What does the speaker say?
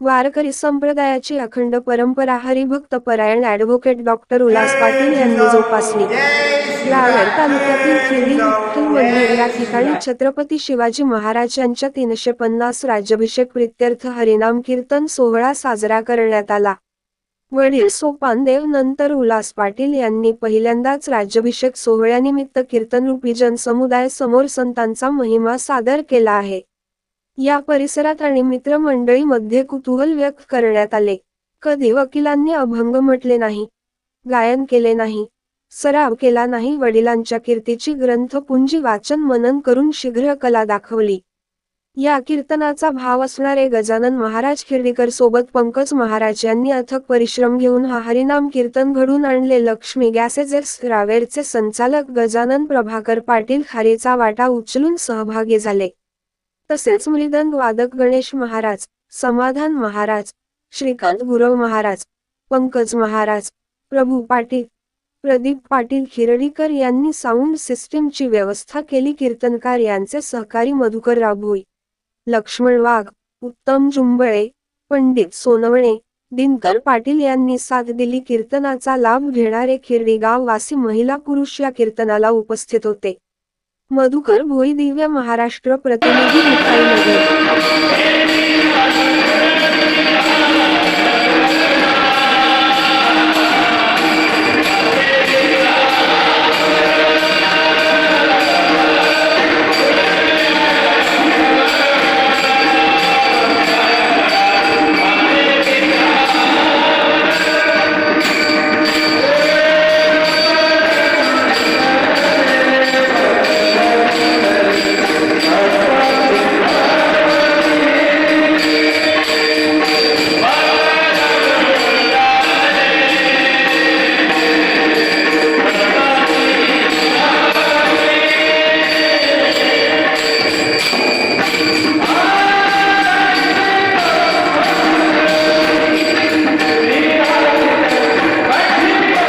वारकरी संप्रदायाची अखंड परंपरा हरिभक्त परायण ॲडव्होकेट डॉक्टर उल्हास पाटील यांनी जोपासली. रावेर तालुक्यातील खिरडी विठ्ठल मंदिर या ठिकाणी छत्रपती शिवाजी महाराज यांच्या तीनशे पन्नास राज्याभिषेक प्रित्यर्थ हरिनाम कीर्तन सोहळा साजरा करण्यात आला. वडील सोपानदेव नंतर उल्हास पाटील यांनी पहिल्यांदाच राज्याभिषेक सोहळ्यानिमित्त कीर्तनरूपी जनसमुदाय समोर संतांचा महिमा सादर केला आहे. या परिसरात आणि मित्रमंडळीमध्ये कुतूहल व्यक्त करण्यात आले. कधी वकिलांनी अभंग म्हटले नाही गायन केले नाही सराव केला नाही वडिलांच्या कीर्तीची ग्रंथपुंजी वाचन मनन करून शीघ्र कला दाखवली. या कीर्तनाचा भाव असणारे गजानन महाराज खिर्डीकर सोबत पंकज महाराज यांनी अथक परिश्रम घेऊन हा हरिनाम कीर्तन घडून आणले. लक्ष्मी गॅसेजेस रावेरचे संचालक गजानन प्रभाकर पाटील खारेचा वाटा उचलून सहभागी झाले. तसेच मृदंग वादक गणेश महाराज समाधान महाराज श्रीकांत गुरव महाराज पंकज महाराज प्रभू पाटील प्रदीप पाटील खिरडीकर यांनी साऊंड सिस्टीमची व्यवस्था केली. कीर्तनकार यांचे सहकारी मधुकर राभोई लक्ष्मण वाघ उत्तम जुंबळे पंडित सोनवणे दिनकर पाटील यांनी साथ दिली. कीर्तनाचा लाभ घेणारे खिरडी गाववासी महिला पुरुष या कीर्तनाला उपस्थित होते. मधुकर भोई दिव्य महाराष्ट्र प्रतिनिधी मुक्ताईनगर